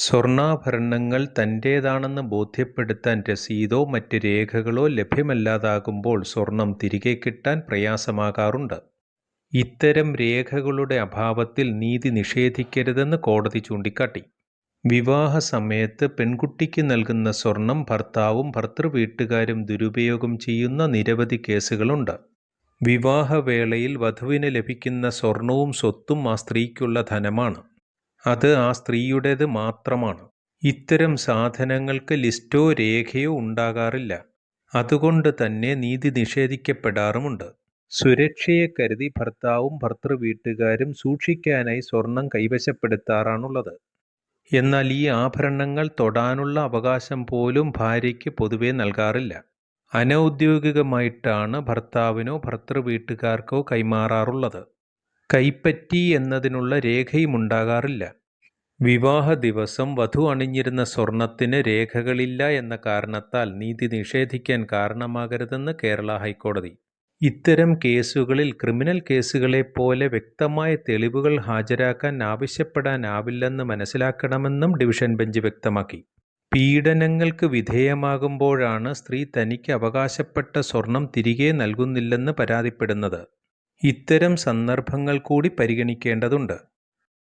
സ്വർണാഭരണങ്ങൾ തന്റേതാണെന്ന് ബോധ്യപ്പെടുത്താൻ രസീതോ മറ്റ് രേഖകളോ ലഭ്യമല്ലാതാകുമ്പോൾ സ്വർണം തിരികെ കിട്ടാൻ പ്രയാസമാകാറുണ്ട്. ഇത്തരം രേഖകളുടെ അഭാവത്തിൽ നീതി നിഷേധിക്കരുതെന്ന് കോടതി ചൂണ്ടിക്കാട്ടി. വിവാഹ സമയത്ത് പെൺകുട്ടിക്ക് നൽകുന്ന സ്വർണം ഭർത്താവും ഭർത്തൃവീട്ടുകാരും ദുരുപയോഗം ചെയ്യുന്ന നിരവധി കേസുകളുണ്ട്. വിവാഹവേളയിൽ വധുവിന് ലഭിക്കുന്ന സ്വർണവും സ്വത്തും ആ സ്ത്രീക്കുള്ള ധനമാണ്. അത് ആ സ്ത്രീയുടേത് മാത്രമാണ്. ഇത്തരം സാധനങ്ങൾക്ക് ലിസ്റ്റോ രേഖയോ ഉണ്ടാകാറില്ല. അതുകൊണ്ട് തന്നെ നീതി നിഷേധിക്കപ്പെടാറുമുണ്ട്. സുരക്ഷയെ കരുതി ഭർത്താവും ഭർതൃവീട്ടുകാരും സൂക്ഷിക്കാനായി സ്വർണം കൈവശപ്പെടുത്താറാണുള്ളത്. എന്നാൽ ഈ ആഭരണങ്ങൾ തൊടാനുള്ള അവകാശം പോലും ഭാര്യയ്ക്ക് പൊതുവെ നൽകാറില്ല. അനൗദ്യോഗികമായിട്ടാണ് ഭർത്താവിനോ ഭർതൃവീട്ടുകാർക്കോ കൈമാറാറുള്ളത്. കൈപ്പറ്റി എന്നതിനുള്ള രേഖയുമുണ്ടാകാറില്ല. വിവാഹദിവസം വധു അണിഞ്ഞിരുന്ന സ്വർണത്തിന് രേഖകളില്ല എന്ന കാരണത്താൽ നീതി നിഷേധിക്കാൻ കാരണമാകരുതെന്ന് കേരള ഹൈക്കോടതി. ഇത്തരം കേസുകളിൽ ക്രിമിനൽ കേസുകളെ പോലെ വ്യക്തമായ തെളിവുകൾ ഹാജരാക്കാൻ ആവശ്യപ്പെടാനാവില്ലെന്ന് മനസ്സിലാക്കണമെന്നും ഡിവിഷൻ ബെഞ്ച് വ്യക്തമാക്കി. പീഡനങ്ങൾക്ക് വിധേയമാകുമ്പോഴാണ് സ്ത്രീ തനിക്ക് അവകാശപ്പെട്ട സ്വർണം തിരികെ നൽകുന്നില്ലെന്ന് പരാതിപ്പെടുന്നത്. ഇത്തരം സന്ദർഭങ്ങൾ കൂടി പരിഗണിക്കേണ്ടതുണ്ട്.